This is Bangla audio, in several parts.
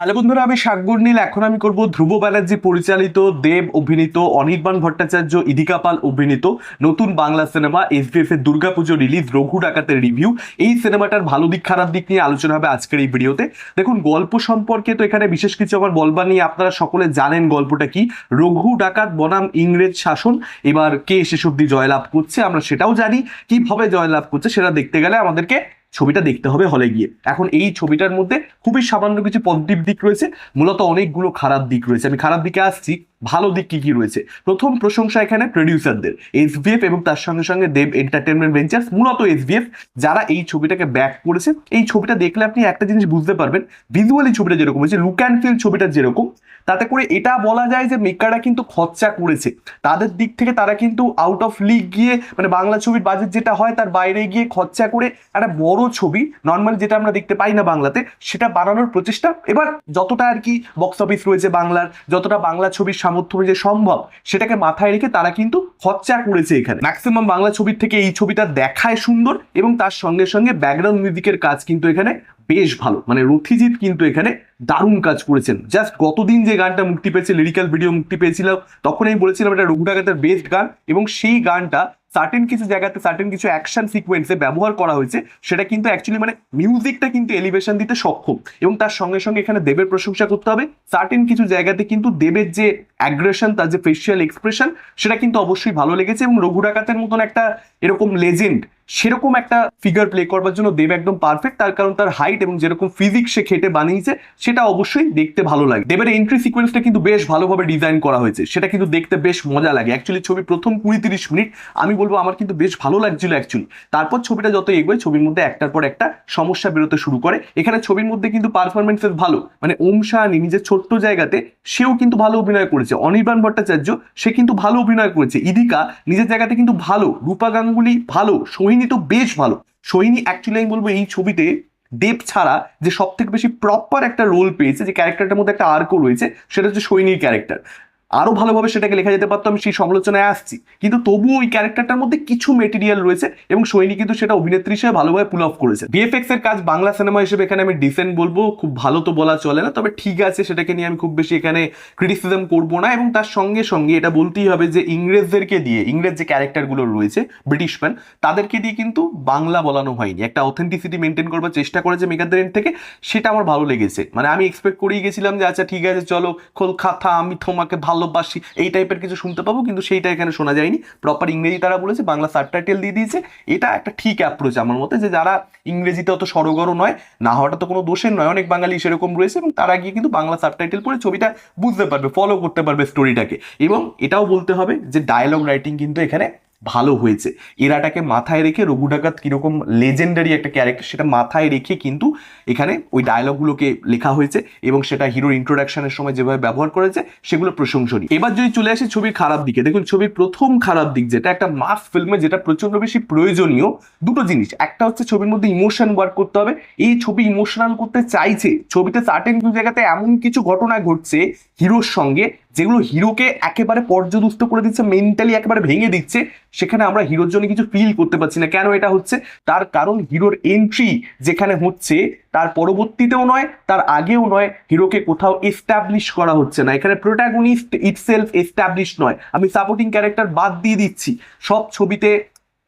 হ্যালো বন্ধুরা, আমি সাগর নীল। এখন আমি করব ধ্রুব ব্যানার্জি পরিচালিত, দেব অভিনীত, অনির্বাণ ভট্টাচার্য, ইদিকা পাল অভিনীত নতুন বাংলা সিনেমা, এসবিএফ এর দুর্গাপুজো রিলিজ, রঘু ডাকাতের রিভিউ। এই সিনেমাটার ভালো দিক, খারাপ দিক নিয়ে আলোচনা হবে আজকের এই ভিডিওতে। দেখুন, গল্প সম্পর্কে তো এখানে বিশেষ কিছু আমার বলবার নিয়ে আপনারা সকলে জানেন গল্পটা কি। রঘু ডাকাত বনাম ইংরেজ শাসন। এবার কে শেষ অব্দি জয়লাভ করছে, আমরা সেটাও জানি। কীভাবে জয়লাভ করছে, সেটা দেখতে গেলে আমাদেরকে ছবিটা দেখতে হবে হলে গিয়ে। এখন এই ছবিটার মধ্যে খুবই সামান্য কিছু পজিটিভ দিক রয়েছে। মূলত অনেকগুলো খারাপ দিক রয়েছে। আমি খারাপ দিকে আসছি। ভালো দিক কি কি রয়েছে? প্রথম প্রশংসা এখানে প্রডিউসারদের এসবিএফ এবং তার সঙ্গে সঙ্গে দেব এন্টারটেনমেন্ট ভেঞ্চার্স মূলত এসবিএফ যারা এই ছবিটাকে ব্যাক করেছে। এই ছবিটা দেখলে আপনি একটা জিনিস বুঝতে পারবেন ভিজুয়ালি ছবিটা যেরকম হয়েছে লুক অ্যান্ড ফিল ছবিটা যেরকম, তাতে করে এটা বলা যায় যে মেকাররা কিন্তু খরচা করেছে। তাদের দিক থেকে তারা কিন্তু আউট অফ লিগ গিয়ে মানে বাংলা ছবির বাজেট যেটা হয় তার বাইরে গিয়ে খরচা করে একটা বড় ছবি নর্মাল যেটা আমরা দেখতে পাই না বাংলাতে, সেটা বানানোর প্রচেষ্টা। এবার যতটা আর কি বক্স অফিস রয়েছে বাংলার, যতটা বাংলা ছবির সামর্থ্য যে সম্ভব, সেটাকে মাথায় রেখে তারা কিন্তু খরচা করেছে এখানে। ম্যাক্সিমাম বাংলা ছবির থেকে এই ছবিটা দেখায় সুন্দর এবং তার সঙ্গে সঙ্গে ব্যাকগ্রাউন্ড মিউজিকের কাজ কিন্তু এখানে বেশ ভালো। মানে রথিজিৎ কিন্তু এখানে দারুণ কাজ করেছেন। জাস্ট গতদিন যে গানটা মুক্তি পেয়েছে লিরিক্যাল ভিডিও মুক্তি পেয়েছিল, তখন আমি বলেছিলাম এটা রঘুডাকাতের বেস্ট গান এবং সেই গানটা সার্টেন কিছু জায়গাতে সার্টেন কিছু অ্যাকশন সিকোয়েন্সে ব্যবহার করা হয়েছে, সেটা কিন্তু অ্যাকচুয়ালি মানে মিউজিকটা কিন্তু এলিভেশন দিতে সক্ষম এবং তার সঙ্গে সঙ্গে এখানে দেবের প্রশংসা করতে হবে। সার্টেন কিছু জায়গাতে কিন্তু দেবের যে অ্যাগ্রেশন তার যে ফেসিয়াল এক্সপ্রেশন সেটা কিন্তু অবশ্যই ভালো লেগেছে এবং রঘু ডাকাতের মতন একটা এরকম লেজেন্ড সেরকম একটা ফিগার প্লে করবার জন্য দেব একদম পারফেক্ট তার কারণ তার হাইট এবং যেরকম ফিজিক্স সে খেটে বানিয়েছে, সেটা অবশ্যই দেখতে ভালো লাগে। দেবের এন্ট্রি সিকোয়েন্সটা কিন্তু বেশ ভালোভাবে ডিজাইন করা হয়েছে, সেটা কিন্তু দেখতে বেশ মজা লাগে। অ্যাকচুয়ালি ছবি প্রথম কুড়ি তিরিশ মিনিট, আমি বলব আমার কিন্তু বেশ ভালো লাগছিল অ্যাকচুয়ালি তারপর ছবিটা যত এগোয়, ছবির মধ্যে একটার পর একটা সমস্যা বেরোতে শুরু করে। এখানে ছবির মধ্যে কিন্তু পারফরমেন্সেস ভালো। মানে ওম শাহানি নিজের ছোট্ট জায়গাতে সেও কিন্তু ভালো অভিনয় করেছে। অনির্বাণ ভট্টাচার্য সে কিন্তু ভালো অভিনয় করেছে। ইদিকা নিজের জায়গাতে কিন্তু ভালো। রূপা গাঙ্গুলি ভালো। সোহিনী তো বেশ ভালো। সোহিনী অ্যাকচুয়ালি আমি বলব এই ছবিতে দেব ছাড়া যে সব থেকে বেশি প্রপার একটা রোল পেয়েছে, যে ক্যারেক্টারটার মধ্যে একটা আর্কও রয়েছে, সেটা হচ্ছে সৈনির ক্যারেক্টার আরও ভালোভাবে সেটাকে লেখা যেতে পারতো, আমি সেই সমালোচনায় আসছি। কিন্তু তবুও ওই ক্যারেক্টারটার মধ্যে কিছু মেটেরিয়াল রয়েছে এবং সৈনী কিন্তু সেটা অভিনেত্রী হিসেবে ভালোভাবে পুল অফ করেছে। বিএফএক্স এর কাজ বাংলা সিনেমা হিসেবে এখানে আমি ডিসেন্ট বলব, খুব ভালো তো বলা চলে না, তবে ঠিক আছে সেটাকে নিয়ে আমি খুব বেশি এখানে ক্রিটিসিজম করব না এবং তার সঙ্গে সঙ্গে এটা বলতেই হবে যে ইংরেজদেরকে দিয়ে, ইংরেজ যে ক্যারেক্টারগুলো রয়েছে, ব্রিটিশম্যান, তাদেরকে দিয়ে কিন্তু বাংলা বলানো হয়নি। একটা অথেন্টিসিটি মেনটেন করবার চেষ্টা করেছে মেকারদের end থেকে, সেটা আমার ভালো লেগেছে। মানে আমি এক্সপেক্ট করেই গেছিলাম যে আচ্ছা ঠিক আছে, চলো কলকাতা আমি তোমাকে ভালোবাসি, এই টাইপের কিছু শুনতে পাবো, কিন্তু সেইটা এখানে শোনা যায়নি। প্রপার ইংরেজি তারা বলেছে, বাংলা সাবটাইটেল দিয়ে দিয়েছে। এটা একটা ঠিক অ্যাপ্রোচ আমার মতে, যে যারা ইংরেজিতে অত সরগরও নয়, না হওয়াটা তো কোনো দোষের নয়। অনেক বাঙালি সেরকম রয়েছে এবং তারা গিয়ে কিন্তু বাংলা সাবটাইটেল পড়ে ছবিটা বুঝতে পারবে ফলো করতে পারবে স্টোরিটাকে এবং এটাও বলতে হবে যে ডায়লগ রাইটিং কিন্তু এখানে ভালো হয়েছে। এরাটাকে মাথায় রেখে রঘু ডাকাত কীরকম লেজেন্ডারি একটা ক্যারেক্টার সেটা মাথায় রেখে কিন্তু এখানে ওই ডায়লগগুলোকে লেখা হয়েছে এবং সেটা হিরোর ইন্ট্রোডাকশনের সময় যেভাবে ব্যবহার করেছে সেগুলো প্রশংসনীয়। এবার যদি চলে আসি ছবির খারাপ দিকে, দেখুন ছবির প্রথম খারাপ দিক যেটা একটা মাস ফিল্মে যেটা প্রচণ্ড বেশি প্রয়োজনীয় দুটো জিনিস। একটা হচ্ছে ছবির মধ্যে ইমোশন ওয়ার্ক করতে হবে। এই ছবি ইমোশনাল করতে চাইছে, ছবিতে সার্টেন জায়গাতে এমন কিছু ঘটনা ঘটছে, হিরোর সঙ্গে যেগুলো হিরোকে একেবারে পর্যদুস্ত করে দিচ্ছে মেন্টালি একেবারে ভেঙে দিচ্ছে, সেখানে আমরা হিরোর জন্য কিছু ফিল করতে পারছি না। কেন এটা হচ্ছে? তার কারণ হিরোর এন্ট্রি যেখানে হচ্ছে, তার পরবর্তীতেও নয়, তার আগেও নয়, হিরোকে কোথাও এস্টাবলিশ করা হচ্ছে না। এখানে প্রোটাগনিস্ট ইটসেলফ এস্টাবলিশ নয়। আমি সাপোর্টিং ক্যারেক্টার বাদ দিয়ে দিচ্ছি। সব ছবিতে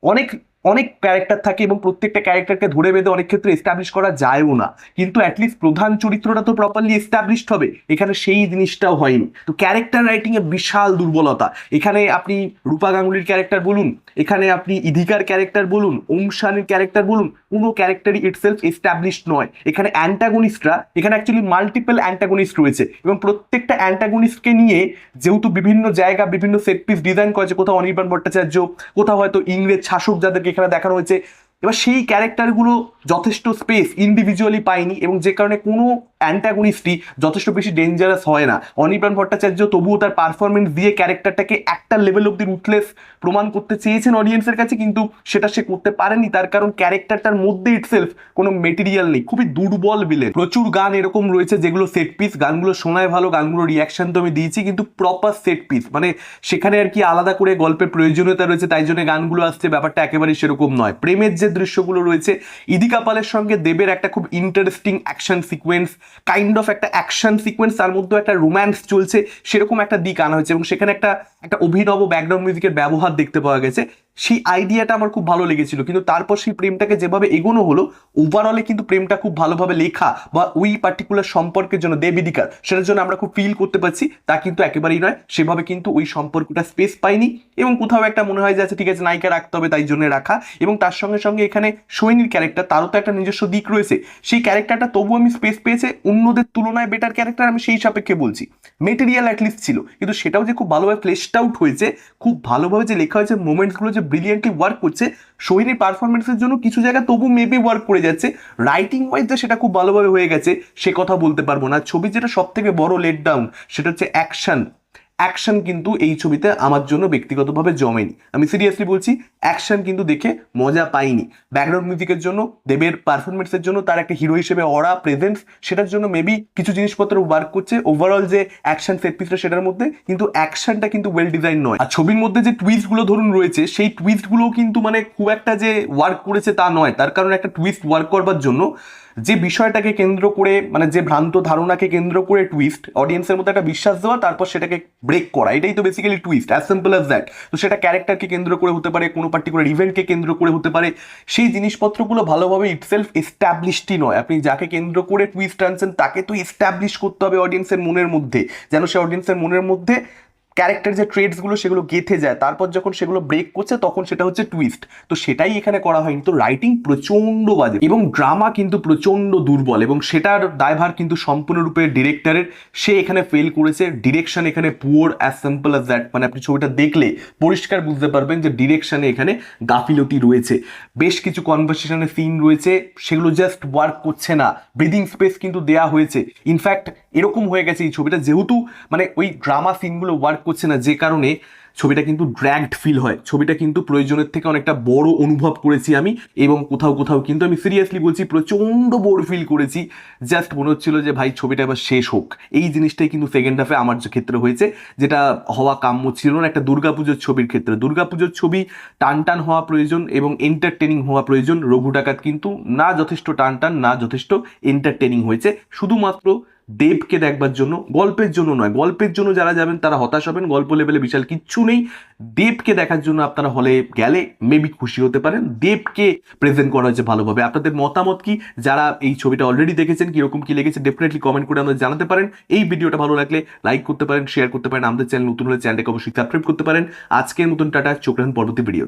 অনেক অনেক ক্যারেক্টার থাকে এবং প্রত্যেকটা ক্যারেক্টারকে ধরে বেঁধে অনেক ক্ষেত্রে এস্টাবলিশ করা যায়ও না। কিন্তু অ্যাটলিস্ট প্রধান চরিত্রটা তো প্রপারলি এস্টাবলিশড হবে। এখানে সেই জিনিসটাও হয়নি। তো ক্যারেক্টার রাইটিং এর বিশাল দুর্বলতা। এখানে আপনি রূপা গাঙ্গুলির ক্যারেক্টার বলুন, এখানে আপনি ইধিকার ক্যারেক্টার বলুন, ওম শানের ক্যারেক্টার বলুন, কোনো ক্যারেক্টারই ইটসেলফ এস্টাবলিশড নয়। এখানে অ্যান্টাগনিস্টরা এখানে অ্যাকচুয়ালি মাল্টিপল অ্যান্টাগনিস্ট রয়েছে। এবং প্রত্যেকটা অ্যান্টাগনিস্টকে নিয়ে যেহেতু বিভিন্ন জায়গা, বিভিন্ন সেট পিস ডিজাইন করেছে, কোথাও অনির্বাণ ভট্টাচার্য, কোথাও হয়তো ইংরেজ শাসক যাদেরকে এখানে দেখানো হয়েছে এবার সেই ক্যারেক্টারগুলো যথেষ্ট স্পেস ইন্ডিভিজুয়ালি পায়নি এবং যে কারণে কোনো অ্যান্টাগনিস্টই যথেষ্ট বেশি ডেঞ্জারাস হয় না। অনিপ্রাণ ভট্টাচার্য তবুও তার পারফরমেন্স দিয়ে ক্যারেক্টারটাকে একটা লেভেল অব্দি রুটলেস প্রমাণ করতে চেয়েছেন অডিয়েন্সের কাছে, কিন্তু সেটা সে করতে পারেনি। তার কারণ ক্যারেক্টারটার মধ্যে ইটসেলফ কোনো মেটেরিয়াল নেই। খুবই দুর্বল বিলে প্রচুর গান এরকম রয়েছে যেগুলো সেট পিস গানগুলো শোনায় ভালো, গানগুলো রিয়াকশন তো আমি দিয়েছি, কিন্তু প্রপার সেট পিস মানে সেখানে আর কি আলাদা করে গল্পের প্রয়োজনীয়তা রয়েছে, তাই জন্য গানগুলো আসছে। ব্যাপারটা একেবারেই সেরকম নয়। প্রেমের যে দৃশ্যগুলো রয়েছে। ইদি কাপালের সঙ্গে দেবের একটা খুব interesting action sequence kind of একটা অ্যাকশন সিকোয়েন্স তার মধ্যে একটা রোম্যান্স চলছে, সেরকম একটা দিক আনা হয়েছে এবং সেখানে একটা একটা অভিনব ব্যাকগ্রাউন্ড মিউজিকের ব্যবহার দেখতে পাওয়া গেছে। সেই আইডিয়াটা আমার খুব ভালো লেগেছিল। কিন্তু তারপর সেই প্রেমটাকে যেভাবে এগোনো হলো ওভারঅলে কিন্তু প্রেমটা খুব ভালোভাবে লেখা বা ওই পার্টিকুলার সম্পর্কের জন্য দেবিদিকার সেটার জন্য আমরা খুব ফিল করতে পারছি, তা কিন্তু একেবারেই নয়। সেভাবে কিন্তু ওই সম্পর্কটা স্পেস পাইনি এবং কোথাও একটা মনে হয় যে আচ্ছা ঠিক আছে, নায়িকা রাখতে হবে, তাই জন্য রাখা এবং তার সঙ্গে সঙ্গে এখানে সৈনির ক্যারেক্টার তারও তো একটা নিজস্ব দিক রয়েছে। সেই ক্যারেক্টারটা তবু আমি স্পেস পেয়েছে, অন্যদের তুলনায় বেটার ক্যারেক্টার আমি সেই সাপেক্ষে বলছি। মেটেরিয়াল অ্যাটলিস্ট ছিল, কিন্তু সেটাও যে খুব ভালোভাবে ফ্লেশড আউট হয়েছে, খুব ভালোভাবে যে লেখা হয়েছে মোমেন্টসগুলো যে ব্রিলিয়েন্টলি ওয়ার্ক করছে। সোহিনীর পারফরমেন্সের জন্য কিছু জায়গা তবু মেবি ওয়ার্ক করে যাচ্ছে। রাইটিং ওয়াইজ যে সেটা খুব ভালোভাবে হয়ে গেছে, সে কথা বলতে পারব না। ছবি যেটা সব থেকে বড় লেট ডাউন সেটা হচ্ছে অ্যাকশন অ্যাকশন কিন্তু এই ছবিতে আমার জন্য ব্যক্তিগতভাবে জমেনি। আমি সিরিয়াসলি বলছি, অ্যাকশন কিন্তু দেখে মজা পাইনি। ব্যাকগ্রাউন্ড মিউজিকের জন্য, দেবের পারফরমেন্সের জন্য, তার একটা হিরো হিসেবে অরা প্রেজেন্স সেটার জন্য মেবি কিছু জিনিসপত্র ওয়ার্ক করছে। ওভারঅল যে অ্যাকশন সেট পিসটা সেটার মধ্যে কিন্তু অ্যাকশনটা কিন্তু ওয়েল ডিজাইন নয়। আর ছবির মধ্যে যে টুইস্টগুলো ধরুন রয়েছে, সেই টুইস্টগুলোও কিন্তু মানে খুব একটা যে ওয়ার্ক করেছে তা নয়। তার কারণ একটা টুইস্ট ওয়ার্ক করবার জন্য যে বিষয়টাকে কেন্দ্র করে মানে যে ভ্রান্ত ধারণাকে কেন্দ্র করে টুইস্ট অডিয়েন্সের মধ্যে একটা বিশ্বাস দেওয়া, তারপর সেটাকে ব্রেক করা, এটাই তো basically twist as simple as that তো সেটা ক্যারেক্টারকে কেন্দ্র করে হতে পারে, কোনো পার্টিকুলার ইভেন্টকে কেন্দ্র করে হতে পারে, সেই জিনিসপত্রগুলো ভালোভাবে ইটসেলফ এস্টাবলিশডই নয়। আপনি যাকে কেন্দ্র করে টুইস্ট আনছেন, তাকে তো এস্টাবলিশ করতে হবে অডিয়েন্সের মনের মধ্যে। যেন সে অডিয়েন্সের মনের মধ্যে ক্যারেক্টার যে ট্রেডসগুলো সেগুলো গেথে যায়, তারপর যখন সেগুলো ব্রেক করছে তখন সেটা হচ্ছে টুইস্ট তো সেটাই এখানে করা হয়নি। তো রাইটিং প্রচণ্ড বাজে এবং ড্রামা কিন্তু প্রচণ্ড দুর্বল এবং সেটার দায়ভার কিন্তু সম্পূর্ণরূপে ডিরেক্টরের সে এখানে ফেল করেছে ডিরেকশন এখানে poor as simple as that মানে আপনি ছবিটা দেখলে পরিষ্কার বুঝতে পারবেন যে ডিরেকশনে এখানে গাফিলতি রয়েছে। বেশ কিছু কনভারসেশনের সিন রয়েছে, সেগুলো জাস্ট ওয়ার্ক করছে না। ব্রিদিং স্পেস কিন্তু দেয়া হয়েছে। ইনফ্যাক্ট এরকম হয়ে গেছে এই ছবিটা। যেহেতু মানে ওই ড্রামা সিনগুলো ওয়ার্ক করছে না, যে কারণে ছবিটা কিন্তু ড্র্যাগড ফিল হয়। ছবিটা কিন্তু প্রয়োজনের থেকে অনেকটা বড় অনুভব করেছি আমি এবং কোথাও কোথাও কিন্তু আমি সিরিয়াসলি বলছি প্রচণ্ড বোর ফিল করেছি। জাস্ট মনে হচ্ছিল যে ভাই ছবিটা এবার শেষ হোক। এই জিনিসটাই কিন্তু সেকেন্ড হাফে আমার ক্ষেত্রে হয়েছে, যেটা হওয়া কাম্য ছিল না, একটা দুর্গাপুজোর ছবির ক্ষেত্রে। দুর্গাপুজোর ছবি টান টান হওয়া প্রয়োজন এবং এন্টারটেনিং হওয়া প্রয়োজন। রঘু ডাকাত কিন্তু না যথেষ্ট টান টান, না যথেষ্ট এন্টারটেনিং হয়েছে। শুধুমাত্র দেবকে দেখবার জন্য, গল্পের জন্য নয়। গল্পের জন্য যারা যাবেন, তারা হতাশ হবেন। গল্প লেভেলে বিশাল কিচ্ছু নেই। দেবকে দেখার জন্য আপনারা হলে গেলে মেবি খুশি হতে পারেন। দেবকে প্রেজেন্ট করা হয়েছে ভালোভাবে। আপনাদের মতামত কি? যারা এই ছবিটা অলরেডি দেখেছেন, কীরকম কী লেগেছে ডেফিনেটলি কমেন্ট করে আমাদের জানাতে পারেন। এই ভিডিওটা ভালো লাগলে লাইক করতে পারেন শেয়ার করতে পারেন। আমাদের চ্যানেল নতুন হলে চ্যানেলটাকে অবশ্যই সাবস্ক্রাইব করতে পারেন। আজকের মতন টাটা, চোখ রাখুন পরবর্তী ভিডিও